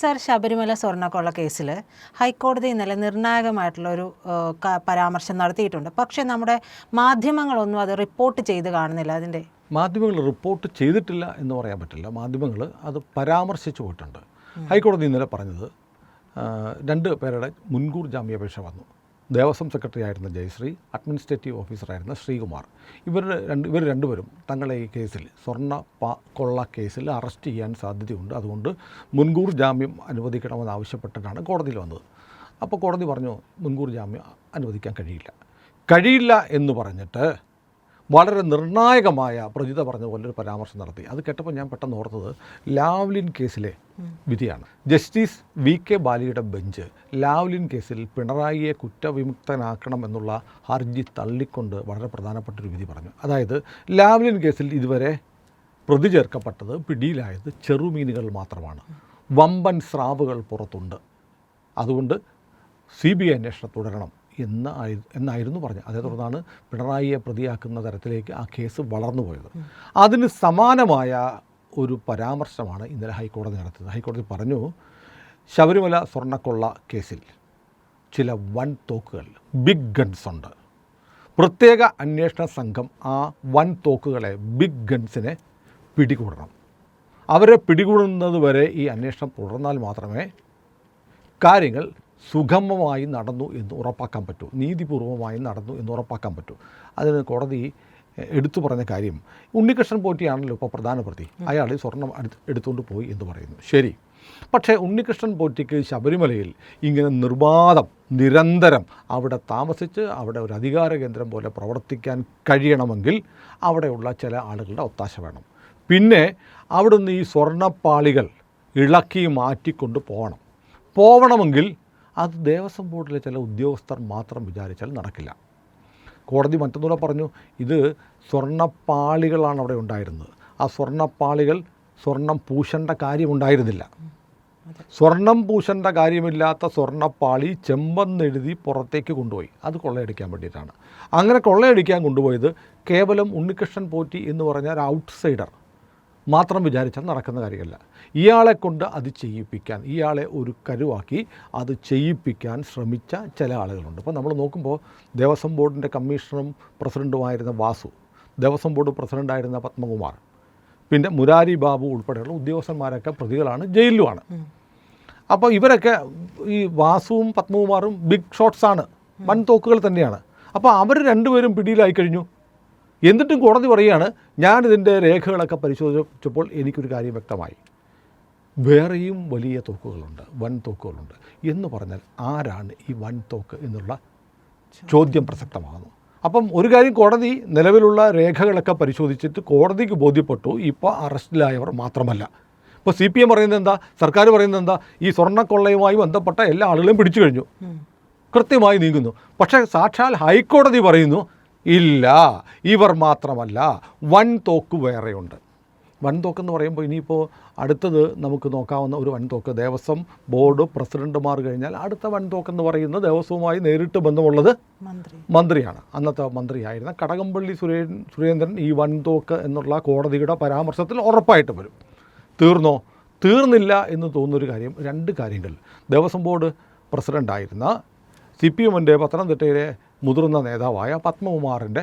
Sir Sabarimala സ്വർണക്കൊള്ള കേസിൽ ഹൈക്കോടതി ഇന്നലെ നിർണായകമായിട്ടുള്ള ഒരു പരാമർശം നടത്തിയിട്ടുണ്ട്. പക്ഷേ നമ്മുടെ മാധ്യമങ്ങളൊന്നും അത് റിപ്പോർട്ട് ചെയ്ത് കാണുന്നില്ല അതിന്റെ. മാധ്യമങ്ങൾ റിപ്പോർട്ട് ചെയ്തിട്ടില്ല എന്ന് പറയാൻ പറ്റില്ല. മാധ്യമങ്ങൾ അത് പരാമർശിച്ചു പോയിട്ടുണ്ട്. ഹൈക്കോടതി ഇന്നലെ പറഞ്ഞത് രണ്ട് പേരുടെ മുൻകൂർ ജാമ്യാപേക്ഷ വന്നു. ദേവസ്വം സെക്രട്ടറി ആയിരുന്ന ജയശ്രീ അഡ്മിനിസ്ട്രേറ്റീവ് ഓഫീസറായിരുന്ന ശ്രീകുമാർ. ഇവർ രണ്ട് ഇവർ രണ്ടുപേരും തങ്ങളെ ഈ കേസിൽ സ്വർണ പ കൊള്ള കേസിൽ അറസ്റ്റ് ചെയ്യാൻ സാധ്യതയുണ്ട്. അതുകൊണ്ട് മുൻകൂർ ജാമ്യം അനുവദിക്കണമെന്ന് ആവശ്യപ്പെട്ടിട്ടാണ് കോടതിയിൽ വന്നത്. അപ്പോൾ കോടതി പറഞ്ഞു മുൻകൂർ ജാമ്യം അനുവദിക്കാൻ കഴിയില്ല. കഴിയില്ല എന്ന് പറഞ്ഞിട്ട് വളരെ നിർണായകമായ പ്രജിത പറഞ്ഞ പോലെ ഒരു പരാമർശം നടത്തി. അത് കേട്ടപ്പോൾ ഞാൻ പെട്ടെന്ന് ഓർത്തത് ലാവ്ലിൻ കേസിലെ വിധിയാണ്. ജസ്റ്റിസ് വി കെ ബാലിയുടെ ബെഞ്ച് ലാവ്ലിൻ കേസിൽ പിണറായിയെ കുറ്റവിമുക്തനാക്കണം എന്നുള്ള ഹർജി തള്ളിക്കൊണ്ട് വളരെ പ്രധാനപ്പെട്ട ഒരു വിധി പറഞ്ഞു. അതായത് ലാവ്ലിൻ കേസിൽ ഇതുവരെ പ്രതി ചേർക്കപ്പെട്ടത് പിടിയിലായത് ചെറുമീനുകൾ മാത്രമാണ്. വമ്പൻ സ്രാവുകൾ പുറത്തുണ്ട്. അതുകൊണ്ട് സി ബി ഐ അന്വേഷണം തുടരണം. എന്ന് എന്നായിരുന്നു പറഞ്ഞത്. അതേ തുടർന്നാണ് പിണറായിയെ പ്രതിയാക്കുന്ന തരത്തിലേക്ക് ആ കേസ് വളർന്നു പോയത്. അതിന് സമാനമായ ഒരു പരാമർശമാണ് ഇന്നലെ ഹൈക്കോടതി നടത്തിയത്. ഹൈക്കോടതി പറഞ്ഞു ശബരിമല സ്വർണക്കൊള്ള കേസിൽ ചില വൻ തോക്കുകൾ ബിഗ് ഗൺസ് ഉണ്ട്. പ്രത്യേക അന്വേഷണ സംഘം ആ വൻ തോക്കുകളെ ബിഗ് ഗൺസിനെ പിടികൂടണം. അവരെ പിടികൂടുന്നത് വരെ ഈ അന്വേഷണം തുടർന്നാൽ മാത്രമേ കാര്യങ്ങൾ സുഗമമായി നടന്നു എന്ന് ഉറപ്പാക്കാൻ പറ്റൂ. നീതിപൂർവമായി നടന്നു എന്ന് ഉറപ്പാക്കാൻ പറ്റൂ. അതിന് കോടതി എടുത്തു പറഞ്ഞ കാര്യം ഉണ്ണികൃഷ്ണൻ പോറ്റിയാണല്ലോ ഇപ്പോൾ പ്രധാന പ്രതി അയാൾ ഈ സ്വർണം എടുത്ത് എടുത്തുകൊണ്ട് പോയി എന്ന് പറയുന്നു. ശരി. പക്ഷേ ഉണ്ണികൃഷ്ണൻ പോറ്റിക്ക് ശബരിമലയിൽ ഇങ്ങനെ നിർബാധം നിരന്തരം അവിടെ താമസിച്ച് അവിടെ ഒരു അധികാര കേന്ദ്രം പോലെ പ്രവർത്തിക്കാൻ കഴിയണമെങ്കിൽ അവിടെയുള്ള ചില ആളുകളുടെ ഒത്താശ വേണം. പിന്നെ അവിടുന്ന് ഈ സ്വർണപ്പാളികൾ ഇളക്കി മാറ്റിക്കൊണ്ട് പോകണം. പോവണമെങ്കിൽ അത് ദേവസ്വം ബോർഡിലെ ചില ഉദ്യോഗസ്ഥർ മാത്രം വിചാരിച്ചാൽ നടക്കില്ല. കോടതി മറ്റൊന്നുകൂടെ പറഞ്ഞു ഇത് സ്വർണപ്പാളികളാണ് അവിടെ ഉണ്ടായിരുന്നത്. ആ സ്വർണപ്പാളികൾ സ്വർണം പൂശേണ്ട കാര്യമുണ്ടായിരുന്നില്ല. സ്വർണം പൂശേണ്ട കാര്യമില്ലാത്ത സ്വർണപ്പാളി ചെമ്പെന്നെഴുതി പുറത്തേക്ക് കൊണ്ടുപോയി. അത് കൊള്ളയടിക്കാൻ വേണ്ടിയിട്ടാണ്. അങ്ങനെ കൊള്ളയടിക്കാൻ കൊണ്ടുപോയത് കേവലം ഉണ്ണികൃഷ്ണൻ പോറ്റി എന്ന് പറഞ്ഞ ഒരു ഔട്ട്സൈഡർ. മാത്രം വിചാരിച്ചാൽ നടക്കുന്ന കാര്യമല്ല. ഇയാളെ കൊണ്ട് അത് ചെയ്യിപ്പിക്കാൻ ഇയാളെ ഒരു കരുവാക്കി അത് ചെയ്യിപ്പിക്കാൻ ശ്രമിച്ച ചില ആളുകളുണ്ട്. അപ്പോൾ നമ്മൾ നോക്കുമ്പോൾ ദേവസ്വം ബോർഡിന്റെ കമ്മീഷണറും പ്രസിഡന്റുമായിരുന്ന വാസു ദേവസ്വം ബോർഡ് പ്രസിഡന്റായിരുന്ന പത്മകുമാർ പിന്നെ മുരാരി ബാബു ഉൾപ്പെടെയുള്ള ഉദ്യോഗസ്ഥന്മാരൊക്കെ പ്രതികളാണ് ജയിലിലുമാണ്. അപ്പോൾ ഇവരൊക്കെ ഈ വാസുവും പത്മകുമാറും ബിഗ് ഷോട്ട്സാണ് വൻ തോക്കുകൾ തന്നെയാണ്. അപ്പോൾ അവർ രണ്ടുപേരും പിടിയിലായി കഴിഞ്ഞു. എന്നിട്ടും കോടതി പറയുകയാണ് ഞാനിതിന്റെ രേഖകളൊക്കെ പരിശോധിച്ചപ്പോൾ എനിക്കൊരു കാര്യം വ്യക്തമായി. വേറെയും വലിയ തോക്കുകളുണ്ട് വൻ തോക്കുകളുണ്ട്. എന്ന് പറഞ്ഞാൽ ആരാണ് ഈ വൻ തോക്ക് എന്നുള്ള ചോദ്യം പ്രസക്തമാകുന്നു. അപ്പം ഒരു കാര്യം കോടതി നിലവിലുള്ള രേഖകളൊക്കെ പരിശോധിച്ചിട്ട് കോടതിക്ക് ബോധ്യപ്പെട്ടു ഇപ്പോൾ അറസ്റ്റിലായവർ മാത്രമല്ല. ഇപ്പോൾ സി പി എം പറയുന്നത് എന്താ സർക്കാർ പറയുന്നത് എന്താ ഈ സ്വർണക്കൊള്ളയുമായി ബന്ധപ്പെട്ട എല്ലാ ആളുകളെയും പിടിച്ചു കഴിഞ്ഞു. കൃത്യമായി നീങ്ങുന്നു. പക്ഷേ സാക്ഷാൽ ഹൈക്കോടതി പറയുന്നു ഇല്ല. ഇവർ മാത്രമല്ല. വൻ തോക്ക് വേറെയുണ്ട് തോക്കെന്ന് പറയുമ്പോൾ ഇനിയിപ്പോൾ അടുത്തത് നമുക്ക് നോക്കാവുന്ന ഒരു വൻ തോക്ക് ദേവസ്വം ബോർഡ് പ്രസിഡന്റുമാർ കഴിഞ്ഞാൽ അടുത്ത വൻ തോക്കെന്ന് പറയുന്നത് ദേവസ്വവുമായി നേരിട്ട് ബന്ധമുള്ളത് മന്ത്രി. മന്ത്രിയാണ്. അന്നത്തെ മന്ത്രിയായിരുന്ന കടകംപള്ളി സുരേ സുരേന്ദ്രൻ ഈ വൻ തോക്ക് എന്നുള്ള കോടതിയുടെ പരാമർശത്തിൽ ഉറപ്പായിട്ട് വരും. തീർന്നോ? തീർന്നില്ല എന്ന് തോന്നുന്നൊരു കാര്യം രണ്ട് കാര്യങ്ങൾ. ദേവസ്വം ബോർഡ് പ്രസിഡന്റായിരുന്ന സി പി എമ്മിന്റെ പത്തനംതിട്ടയിലെ മുതിർന്ന നേതാവായ പത്മകുമാറിന്റെ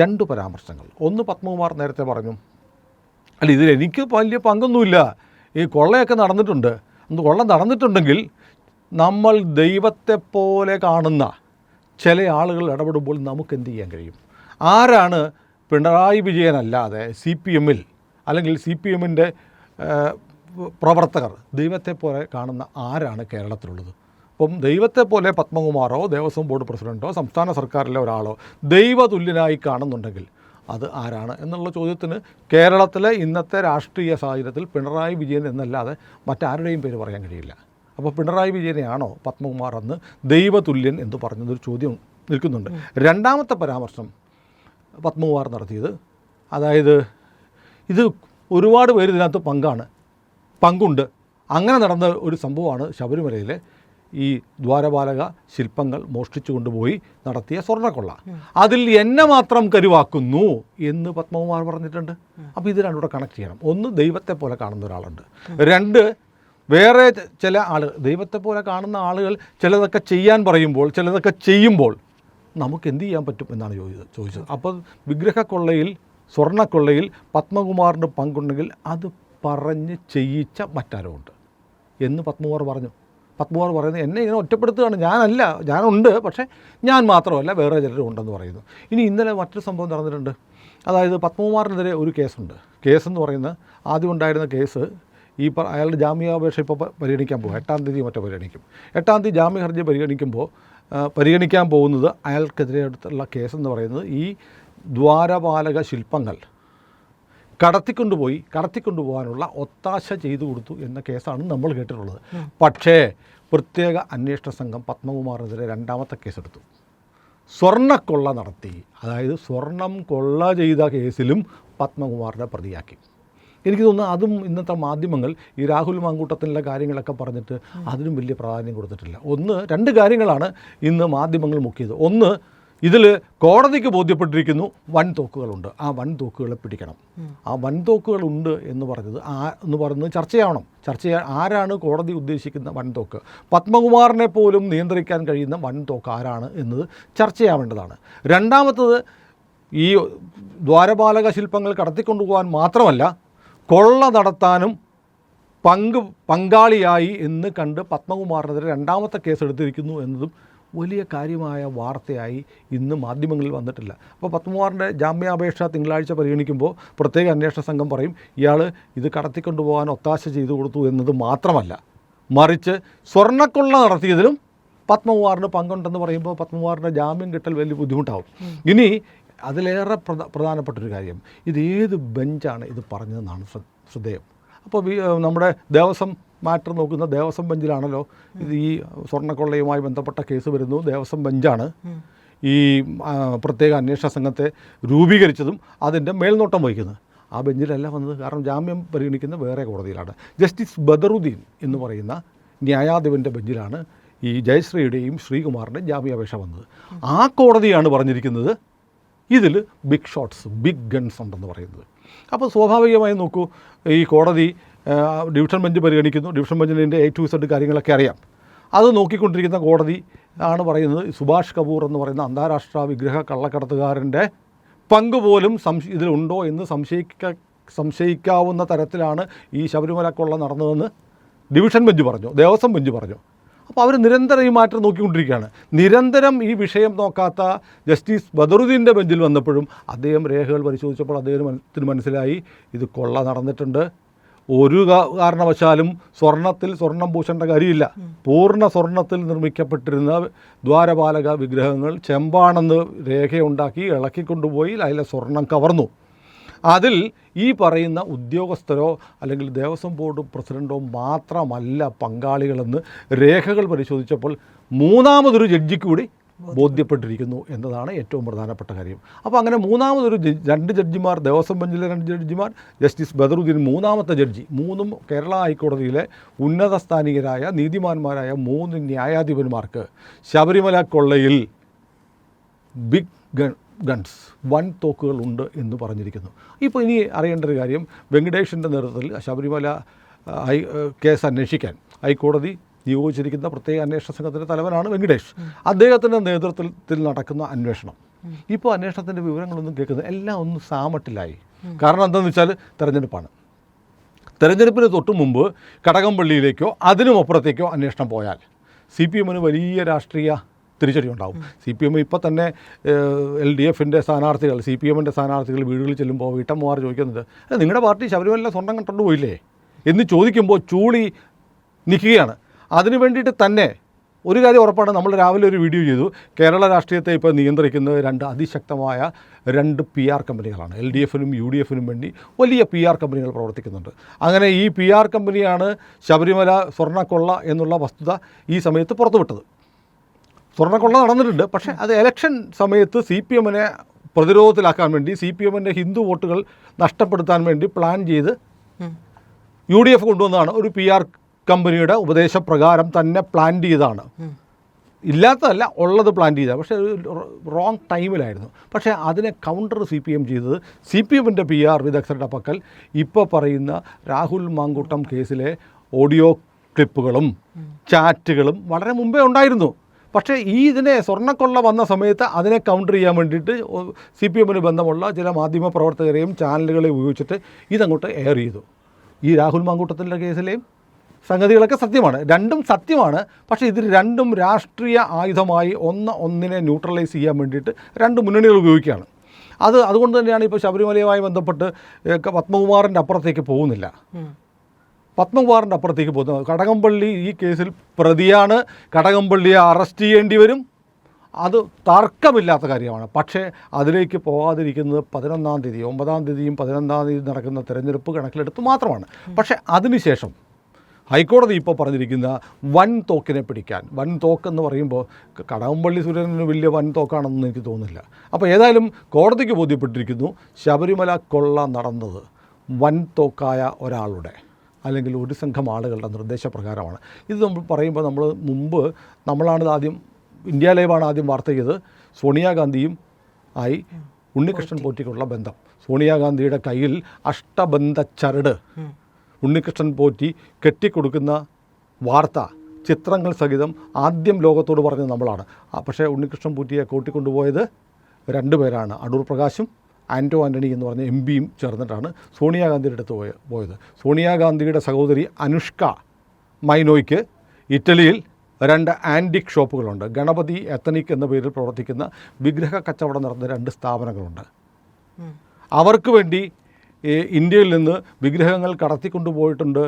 രണ്ട് പരാമർശങ്ങൾ. ഒന്ന് പത്മകുമാർ നേരത്തെ പറഞ്ഞു അല്ല ഇതിൽ എനിക്ക് വലിയ പങ്കൊന്നുമില്ല. ഈ കൊള്ളയൊക്കെ നടന്നിട്ടുണ്ട്. അന്ന് കൊള്ള നടന്നിട്ടുണ്ടെങ്കിൽ നമ്മൾ ദൈവത്തെ പോലെ കാണുന്ന ചില ആളുകൾ ഇടപെടുമ്പോൾ നമുക്ക് എന്ത് ചെയ്യാൻ കഴിയും? ആരാണ് പിണറായി വിജയനല്ലാതെ സി പി എമ്മിൽ അല്ലെങ്കിൽ സി പി എമ്മിന്റെ പ്രവർത്തകർ ദൈവത്തെ പോലെ കാണുന്ന ആരാണ് കേരളത്തിലുള്ളത്? അപ്പം ദൈവത്തെ പോലെ പത്മകുമാറോ ദേവസ്വം ബോർഡ് പ്രസിഡന്റോ സംസ്ഥാന സർക്കാരിലെ ഒരാളോ ദൈവതുല്യനായി കാണുന്നുണ്ടെങ്കിൽ അത് ആരാണ് എന്നുള്ള ചോദ്യത്തിന് കേരളത്തിലെ ഇന്നത്തെ രാഷ്ട്രീയ സാഹചര്യത്തിൽ പിണറായി വിജയൻ എന്നല്ലാതെ മറ്റാരുടെയും പേര് പറയാൻ കഴിയില്ല. അപ്പോൾ പിണറായി വിജയനെയാണോ പത്മകുമാർ എന്ന് ദൈവതുല്യൻ എന്ന് പറഞ്ഞതൊരു ചോദ്യം നിൽക്കുന്നുണ്ട്. രണ്ടാമത്തെ പരാമർശം പത്മകുമാർ നടത്തിയത് അതായത് ഇത് ഒരുപാട് പേര് ഇതിനകത്ത് പങ്കാണ് പങ്കുണ്ട്. അങ്ങനെ നടന്ന ഒരു സംഭവമാണ് ശബരിമലയിലെ ഈ ദ്വാരപാലക ശില്പങ്ങൾ മോഷ്ടിച്ചു കൊണ്ടുപോയി നടത്തിയ സ്വർണക്കൊള്ള. അതിൽ എന്നെ മാത്രം കരുവാക്കുന്നു എന്ന് പത്മകുമാർ പറഞ്ഞിട്ടുണ്ട്. അപ്പോൾ ഇത് രണ്ടുകൂടെ കണക്ട് ചെയ്യണം. ഒന്ന് ദൈവത്തെ പോലെ കാണുന്ന ഒരാളുണ്ട്. രണ്ട് വേറെ ചില ആളുകൾ ദൈവത്തെ പോലെ കാണുന്ന ആളുകൾ ചിലതൊക്കെ ചെയ്യാൻ പറയുമ്പോൾ ചിലതൊക്കെ ചെയ്യുമ്പോൾ നമുക്ക് എന്ത് ചെയ്യാൻ പറ്റും എന്നാണ് ചോദിച്ചത് ചോദിച്ചത്. അപ്പോൾ വിഗ്രഹക്കൊള്ളയിൽ സ്വർണക്കൊള്ളയിൽ പത്മകുമാറിന്റെ പങ്കുണ്ടെങ്കിൽ അത് പറഞ്ഞ് ചെയ്യിച്ച മറ്റാരോ ഉണ്ട് എന്ന് പത്മകുമാർ പറഞ്ഞു. പത്മകുമാർ പറയുന്നത് എന്നെ ഇങ്ങനെ ഒറ്റപ്പെടുത്തുകയാണ്. ഞാനല്ല ഞാനുണ്ട് പക്ഷേ ഞാൻ മാത്രമല്ല വേറെ ചിലരും ഉണ്ടെന്ന് പറയുന്നു. ഇനി ഇന്നലെ മറ്റൊരു സംഭവം നടന്നിട്ടുണ്ട്. അതായത് പത്മകുമാറിനെതിരെ ഒരു കേസുണ്ട്. കേസെന്ന് പറയുന്നത് ആദ്യം ഉണ്ടായിരുന്ന കേസ് ഈ അയാളുടെ ജാമ്യാപേക്ഷ ഇപ്പോൾ പരിഗണിക്കാൻ പോകും. എട്ടാം തീയതി മറ്റോ പരിഗണിക്കും. എട്ടാം തീയതി ജാമ്യ ഹർജി പരിഗണിക്കുമ്പോൾ പരിഗണിക്കാൻ പോകുന്നത് അയാൾക്കെതിരെ അടുത്തുള്ള കേസെന്ന് പറയുന്നത് ഈ ദ്വാരപാലക ശില്പങ്ങൾ കടത്തിക്കൊണ്ടുപോയി കടത്തിക്കൊണ്ടുപോകാനുള്ള ഒത്താശ ചെയ്തു കൊടുത്തു എന്ന കേസാണ് നമ്മൾ കേട്ടിട്ടുള്ളത്. പക്ഷേ പ്രത്യേക അന്വേഷണ സംഘം പത്മകുമാറിനെതിരെ രണ്ടാമത്തെ കേസെടുത്തു. സ്വർണക്കൊള്ള നടത്തി അതായത് സ്വർണം കൊള്ള ചെയ്ത കേസിലും പത്മകുമാറിനെ പ്രതിയാക്കി. എനിക്ക് തോന്നുന്നു അതും ഇന്നത്തെ മാധ്യമങ്ങൾ ഈ രാഹുൽ മാങ്കൂട്ടത്തിലുള്ള കാര്യങ്ങളൊക്കെ പറഞ്ഞിട്ട് അതിനും വലിയ പ്രാധാന്യം കൊടുത്തിട്ടില്ല. ഒന്ന് രണ്ട് കാര്യങ്ങളാണ് ഇന്ന് മാധ്യമങ്ങൾ മുക്കിയത്. ഒന്ന് ഇതിൽ കോടതിക്ക് ബോധ്യപ്പെട്ടിരിക്കുന്നു വൻ തോക്കുകളുണ്ട് ആ വൻ തോക്കുകളെ പിടിക്കണം ആ വൻ തോക്കുകളുണ്ട് എന്ന് പറഞ്ഞത് ആ എന്ന് പറയുന്നത് ചർച്ചയാവണം. ചർച്ച ചെയ്യാൻ ആരാണ് കോടതി ഉദ്ദേശിക്കുന്ന വൻ തോക്ക് പത്മകുമാറിനെ പോലും നിയന്ത്രിക്കാൻ കഴിയുന്ന വൻ തോക്ക് ആരാണ് എന്നത് ചർച്ചയാവേണ്ടതാണ്. രണ്ടാമത്തത് ഈ ദ്വാരപാലക ശില്പങ്ങൾ കടത്തിക്കൊണ്ടുപോകാൻ മാത്രമല്ല കൊള്ള നടത്താനും പങ്ക് പങ്കാളിയായി എന്ന് കണ്ട് പത്മകുമാറിനെതിരെ രണ്ടാമത്തെ കേസ് എടുത്തിരിക്കുന്നു എന്നതും വലിയ കാര്യമായ വാർത്തയായി ഇന്ന് മാധ്യമങ്ങളിൽ വന്നിട്ടില്ല. അപ്പോൾ പത്മകുമാറിന്റെ ജാമ്യാപേക്ഷ തിങ്കളാഴ്ച പരിഗണിക്കുമ്പോൾ പ്രത്യേക അന്വേഷണ സംഘം പറയും ഇയാൾ ഇത് കടത്തിക്കൊണ്ടുപോകാൻ ഒത്താശ ചെയ്തു കൊടുത്തു എന്നത് മാത്രമല്ല. മറിച്ച് സ്വർണക്കൊള്ള നടത്തിയതിലും പത്മകുമാറിന് പങ്കുണ്ടെന്ന് പറയുമ്പോൾ പത്മകുമാറിന്റെ ജാമ്യം കിട്ടൽ വലിയ ബുദ്ധിമുട്ടാവും. ഇനി അതിലേറെ പ്രധ പ്രധാനപ്പെട്ടൊരു കാര്യം ഇത് ഏത് ബെഞ്ചാണ് ഇത് പറഞ്ഞതെന്നാണ് ശ്ര- ശ്രദ്ധേയം. അപ്പോൾ നമ്മുടെ ദേവസ്വം മാറ്റർ നോക്കുന്ന ദേവസ്വം ബെഞ്ചിലാണല്ലോ. ഇത് ഈ സ്വർണക്കൊള്ളയുമായി ബന്ധപ്പെട്ട കേസ് വരുന്നു. ദേവസ്വം ബെഞ്ചാണ്. ഈ പ്രത്യേക അന്വേഷണ സംഘത്തെ രൂപീകരിച്ചതും അതിന്റെ മേൽനോട്ടം വഹിക്കുന്നത് ആ ബെഞ്ചിലല്ല വന്നത്. കാരണം ജാമ്യം പരിഗണിക്കുന്ന വേറെ കോടതിയിലാണ്. ജസ്റ്റിസ് ബദറുദ്ദീൻ എന്ന് പറയുന്ന ന്യായാധിപന്റെ ബെഞ്ചിലാണ് ഈ ജയശ്രീയുടെയും ശ്രീകുമാറിന്റെയും ജാമ്യാപേക്ഷ വന്നത്. ആ കോടതിയാണ് പറഞ്ഞിരിക്കുന്നത് ഇതിൽ ബിഗ് ഷോട്ട്സ് ബിഗ് ഗൺസ് ഉണ്ടെന്ന് പറയുന്നത്. അപ്പോൾ സ്വാഭാവികമായി നോക്കൂ ഈ കോടതി ഡിവിഷൻ ബെഞ്ച് പരിഗണിക്കുന്നു. ഡിവിഷൻ ബെഞ്ചിന്റെ എ ടു സെഡ് കാര്യങ്ങളൊക്കെ അറിയാം. അത് നോക്കിക്കൊണ്ടിരിക്കുന്ന കോടതി ആണ് പറയുന്നത്. സുഭാഷ് കപൂർ എന്ന് പറയുന്ന അന്താരാഷ്ട്ര വിഗ്രഹ കള്ളക്കടത്തുകാരന്റെ പങ്ക് പോലും സംശ ഇതിലുണ്ടോ എന്ന് സംശയിക്ക സംശയിക്കാവുന്ന തരത്തിലാണ് ഈ ശബരിമല കൊള്ള നടന്നതെന്ന് ഡിവിഷൻ ബെഞ്ച് പറഞ്ഞു. ദേവസ്വം ബെഞ്ച് പറഞ്ഞു. അപ്പോൾ അവർ നിരന്തരം ഈ മാറ്റം നോക്കിക്കൊണ്ടിരിക്കുകയാണ്. നിരന്തരം ഈ വിഷയം നോക്കാത്ത ജസ്റ്റിസ് ബദറുദ്ദീന്റെ ബെഞ്ചിൽ വന്നപ്പോഴും അദ്ദേഹം രേഖകൾ പരിശോധിച്ചപ്പോൾ അദ്ദേഹത്തിന് മനസ്സിലായി ഇത് കൊള്ള നടന്നിട്ടുണ്ട്. ഒരു കാരണവശാലും സ്വർണത്തിൽ സ്വർണം പൂശേണ്ട കാര്യമില്ല. പൂർണ സ്വർണത്തിൽ നിർമ്മിക്കപ്പെട്ടിരുന്ന ദ്വാരപാലക വിഗ്രഹങ്ങൾ ചെമ്പാണെന്ന് രേഖയുണ്ടാക്കി ഇളക്കിക്കൊണ്ടുപോയി അതിലെ സ്വർണം കവർന്നു. അതിൽ ഈ പറയുന്ന ഉദ്യോഗസ്ഥരോ അല്ലെങ്കിൽ ദേവസ്വം ബോർഡ് പ്രസിഡന്റോ മാത്രമല്ല പങ്കാളികളെന്ന് രേഖകൾ പരിശോധിച്ചപ്പോൾ മൂന്നാമതൊരു ജഡ്ജിക്ക് കൂടി ബോധ്യപ്പെട്ടിരിക്കുന്നു എന്നതാണ് ഏറ്റവും പ്രധാനപ്പെട്ട കാര്യം. അപ്പോൾ അങ്ങനെ മൂന്നാമതൊരു രണ്ട് ജഡ്ജിമാർ ദേവസ്വം ബെഞ്ചിലെ രണ്ട് ജഡ്ജിമാർ ജസ്റ്റിസ് ബദറുദ്ദീൻ മൂന്നാമത്തെ ജഡ്ജി മൂന്നും കേരള ഹൈക്കോടതിയിലെ ഉന്നത സ്ഥാനികരായ നീതിമാന്മാരായ മൂന്ന് ന്യായാധിപന്മാർക്ക് ശബരിമല കൊള്ളയിൽ ബിഗ് ഗൺ ഗൺസ് വൻ തോക്കുകൾ ഉണ്ട് എന്ന് പറഞ്ഞിരിക്കുന്നു. ഇപ്പോൾ ഇനി അറിയേണ്ട ഒരു കാര്യം വെങ്കടേഷിന്റെ നേതൃത്വത്തിൽ ശബരിമല കേസ് അന്വേഷിക്കാൻ ഹൈക്കോടതി നിയോഗിച്ചിരിക്കുന്ന പ്രത്യേക അന്വേഷണ സംഘത്തിന്റെ തലവനാണ് വെങ്കടേഷ്. അദ്ദേഹത്തിന്റെ നേതൃത്വത്തിൽ നടക്കുന്ന അന്വേഷണം. ഇപ്പോൾ അന്വേഷണത്തിന്റെ വിവരങ്ങളൊന്നും കേൾക്കുന്നത് എല്ലാം ഒന്ന് സാമട്ടിലായി. കാരണം എന്താണെന്ന് വെച്ചാൽ തെരഞ്ഞെടുപ്പാണ്. തെരഞ്ഞെടുപ്പിന് തൊട്ട് മുമ്പ് കടകംപള്ളിയിലേക്കോ അതിനും അപ്പുറത്തേക്കോ അന്വേഷണം പോയാൽ സി പി എമ്മിന് വലിയ രാഷ്ട്രീയ തിരിച്ചടി ഉണ്ടാവും. സി പി എം ഇപ്പോൾ തന്നെ എൽ ഡി എഫിന്റെ സ്ഥാനാർത്ഥികൾ സി പി എമ്മിന്റെ സ്ഥാനാർത്ഥികൾ വീടുകളിൽ ചെല്ലുമ്പോൾ വീട്ടമ്മമാർ ചോദിക്കുന്നത് "അല്ല, നിങ്ങളുടെ പാർട്ടി ശബരിമല സ്വർണം കണ്ടുകൊണ്ട് പോയില്ലേ? എന്ന് ചോദിക്കുമ്പോൾ ചൂളി നിൽക്കുകയാണ്. അതിനു വേണ്ടിയിട്ട് തന്നെ ഒരു കാര്യം ഉറപ്പാണ് നമ്മൾ രാവിലെ ഒരു വീഡിയോ ചെയ്തു. കേരള രാഷ്ട്രീയത്തെ ഇപ്പോൾ നിയന്ത്രിക്കുന്നത് രണ്ട് അതിശക്തമായ രണ്ട് പി ആർ കമ്പനികളാണ് എൽ ഡി എഫിനും യു ഡി എഫിനും വേണ്ടി വലിയ പി ആർ കമ്പനികൾ പ്രവർത്തിക്കുന്നുണ്ട്. അങ്ങനെ ഈ പി ആർ കമ്പനിയാണ് ശബരിമല സ്വർണക്കൊള്ള എന്നുള്ള വസ്തുത ഈ സമയത്ത് പുറത്തുവിട്ടത്. സ്വർണക്കൊള്ള നടന്നിട്ടുണ്ട് പക്ഷേ അത് എലക്ഷൻ സമയത്ത് സി പി എമ്മിനെ പ്രതിരോധത്തിലാക്കാൻ വേണ്ടി സി പി എമ്മിന്റെ ഹിന്ദു വോട്ടുകൾ നഷ്ടപ്പെടുത്താൻ വേണ്ടി പ്ലാൻ ചെയ്ത്. യു ഡി എഫ് കൊണ്ടുവന്നതാണ് ഒരു പി ആർ കമ്പനിയുടെ ഉപദേശപ്രകാരം തന്നെ പ്ലാൻ ചെയ്തതാണ്. ഇല്ലാത്തതല്ല ഉള്ളത് പ്ലാൻ ചെയ്ത. പക്ഷേ റോങ് ടൈമിലായിരുന്നു പക്ഷേ അതിനെ കൗണ്ടർ സി പി എം ചെയ്തത് സി പി എമ്മിന്റെ പി ആർ വിദഗ്ധരുടെ പക്കൽ ഇപ്പോൾ പറയുന്ന രാഹുൽ മാങ്കൂട്ടം കേസിലെ ഓഡിയോ ക്ലിപ്പുകളും ചാറ്റുകളും വളരെ മുമ്പേ ഉണ്ടായിരുന്നു. പക്ഷേ ഈ ഇതിനെ സ്വർണക്കൊള്ള വന്ന സമയത്ത് അതിനെ കൗണ്ടർ ചെയ്യാൻ വേണ്ടിയിട്ട് സി പി എമ്മിന് ബന്ധമുള്ള ചില മാധ്യമ പ്രവർത്തകരെയും ചാനലുകളെയും ഉപയോഗിച്ചിട്ട് ഇതങ്ങോട്ട് എയർ ചെയ്തു. ഈ രാഹുൽ മാങ്കൂട്ടത്തിന്റെ കേസിലെയും സംഗതികളൊക്കെ സത്യമാണ്. രണ്ടും സത്യമാണ്. പക്ഷേ ഇത് രണ്ടും രാഷ്ട്രീയ ആയുധമായി ഒന്ന് ഒന്നിനെ ന്യൂട്രലൈസ് ചെയ്യാൻ വേണ്ടിയിട്ട് രണ്ട് മുന്നണികൾ ഉപയോഗിക്കുകയാണ്. അത് അതുകൊണ്ട് തന്നെയാണ് ഇപ്പോൾ ശബരിമലയുമായി ബന്ധപ്പെട്ട് പത്മകുമാറിന്റെ അപ്പുറത്തേക്ക് പോകുന്നില്ല. പത്മകുമാറിന്റെ അപ്പുറത്തേക്ക് പോകുന്നത് കടകംപള്ളി ഈ കേസിൽ പ്രതിയാണ്. കടകംപള്ളിയെ അറസ്റ്റ് ചെയ്യേണ്ടി വരും. അത് തർക്കമില്ലാത്ത കാര്യമാണ്. പക്ഷേ അതിലേക്ക് പോകാതിരിക്കുന്നത് പതിനൊന്നാം തീയതി ഒമ്പതാം തീയതിയും പതിനൊന്നാം തീയതി നടക്കുന്ന തിരഞ്ഞെടുപ്പ് കണക്കിലെടുത്ത് മാത്രമാണ്. പക്ഷേ അതിനുശേഷം ഹൈക്കോടതി ഇപ്പോൾ പറഞ്ഞിരിക്കുന്ന വൻ തോക്കിനെ പിടിക്കാൻ. വൻ തോക്കെന്ന് പറയുമ്പോൾ കടകംപള്ളി സുരേന്ദ്രന് വലിയ വൻ തോക്കാണെന്ന് എനിക്ക് തോന്നുന്നില്ല. അപ്പോൾ ഏതായാലും കോടതിക്ക് ബോധ്യപ്പെട്ടിരിക്കുന്നു ശബരിമല കൊള്ള നടന്നത് വൻ തോക്കായ ഒരാളുടെ അല്ലെങ്കിൽ ഒരു സംഘം ആളുകളുടെ നിർദ്ദേശപ്രകാരമാണ്. ഇത് നമ്മൾ പറയുമ്പോൾ നമ്മൾ മുമ്പ് നമ്മളാണ് ആദ്യം ഇന്ത്യ ലൈവാണ് ആദ്യം വാർത്ത ചെയ്തത്. സോണിയാഗാന്ധിയും ആയി ഉണ്ണികൃഷ്ണൻ പോറ്റിക്കുള്ള ബന്ധം. സോണിയാഗാന്ധിയുടെ കയ്യിൽ അഷ്ടബന്ധ ചരട് ഉണ്ണികൃഷ്ണൻ പോറ്റി കെട്ടിക്കൊടുക്കുന്ന വാർത്ത ചിത്രങ്ങൾ സഹിതം ആദ്യം ലോകത്തോട് പറഞ്ഞത് നമ്മളാണ്. പക്ഷേ ഉണ്ണികൃഷ്ണൻ പോറ്റിയെ കൂട്ടിക്കൊണ്ടുപോയത് രണ്ടു പേരാണ്. അടൂർ പ്രകാശും ആന്റോ ആന്റണി എന്ന് പറഞ്ഞ എം പിയും ചേർന്നിട്ടാണ് സോണിയാഗാന്ധിയുടെ അടുത്ത് പോയ പോയത്. സോണിയാഗാന്ധിയുടെ സഹോദരി അനുഷ്ക മൈനോയ്ക്ക് ഇറ്റലിയിൽ രണ്ട് ആന്റിക് ഷോപ്പുകളുണ്ട്. ഗണപതി എത്തനിക് എന്ന പേരിൽ പ്രവർത്തിക്കുന്ന വിഗ്രഹ കച്ചവടം നടന്ന രണ്ട് സ്ഥാപനങ്ങളുണ്ട്. അവർക്ക് വേണ്ടി ഇന്ത്യയിൽ നിന്ന് വിഗ്രഹങ്ങൾ കടത്തിക്കൊണ്ടുപോയിട്ടുണ്ട്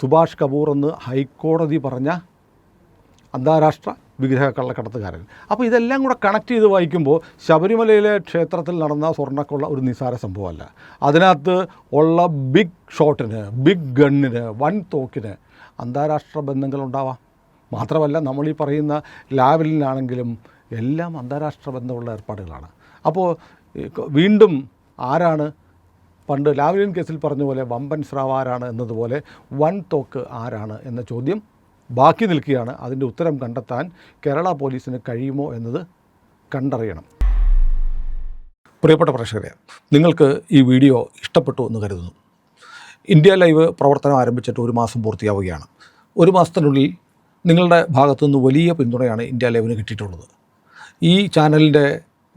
സുഭാഷ് കപൂർ എന്ന് ഹൈക്കോടതി പറഞ്ഞ അന്താരാഷ്ട്ര വിഗ്രഹ കള്ളക്കടത്തുകാരൻ. അപ്പോൾ ഇതെല്ലാം കൂടെ കണക്ട് ചെയ്ത് വായിക്കുമ്പോൾ ശബരിമലയിലെ ക്ഷേത്രത്തിൽ നടന്ന സ്വർണക്കുള്ള ഒരു നിസാര സംഭവമല്ല. അതിനകത്ത് ഉള്ള ബിഗ് ഷോട്ടിന് ബിഗ് ഗണ്ണിന് വൻ തോക്കിന് അന്താരാഷ്ട്ര ബന്ധങ്ങളുണ്ടാവാം മാത്രമല്ല നമ്മൾ ഈ പറയുന്ന ലാവലിനാണെങ്കിലും എല്ലാം അന്താരാഷ്ട്ര ബന്ധമുള്ള ഏർപ്പാടുകളാണ്. അപ്പോൾ വീണ്ടും ആരാണ് പണ്ട് ലാവ്ലിൻ കേസിൽ പറഞ്ഞ പോലെ വമ്പൻ സ്രാവ് ആരാണ് എന്നതുപോലെ വൻ തോക്ക് ആരാണ് എന്ന ചോദ്യം ബാക്കി നിൽക്കുകയാണ്. അതിന്റെ ഉത്തരം കണ്ടെത്താൻ കേരള പോലീസിന് കഴിയുമോ എന്നത് കണ്ടറിയണം. പ്രിയപ്പെട്ട പ്രേക്ഷകരെ നിങ്ങൾക്ക് ഈ വീഡിയോ ഇഷ്ടപ്പെട്ടു എന്ന് കരുതുന്നു. ഇന്ത്യ ലൈവ് പ്രവർത്തനം ആരംഭിച്ചിട്ട് ഒരു മാസം പൂർത്തിയാവുകയാണ്. ഒരു മാസത്തിനുള്ളിൽ നിങ്ങളുടെ ഭാഗത്തുനിന്ന് വലിയ പിന്തുണയാണ് ഇന്ത്യ ലൈവിന് കിട്ടിയിട്ടുള്ളത്. ഈ ചാനലിന്റെ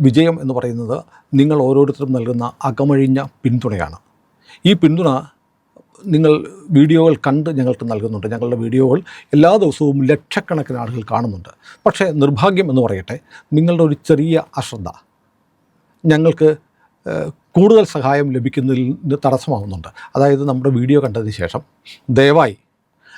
വിജയം എന്ന് പറയുന്നത് നിങ്ങൾ ഓരോരുത്തരും നൽകുന്ന അകമഴിഞ്ഞ പിന്തുണയാണ്. ഈ പിന്തുണ നിങ്ങൾ വീഡിയോകൾ കണ്ട് ഞങ്ങൾക്ക് നൽകുന്നുണ്ട്. ഞങ്ങളുടെ വീഡിയോകൾ എല്ലാ ദിവസവും ലക്ഷക്കണക്കിന് ആളുകൾ കാണുന്നുണ്ട്. പക്ഷേ നിർഭാഗ്യം എന്ന് പറയട്ടെ നിങ്ങളുടെ ഒരു ചെറിയ അശ്രദ്ധ ഞങ്ങൾക്ക് കൂടുതൽ സഹായം ലഭിക്കുന്നതിൽ തടസ്സമാവുന്നുണ്ട്. അതായത് നമ്മുടെ വീഡിയോ കണ്ടതിന് ശേഷം ദയവായി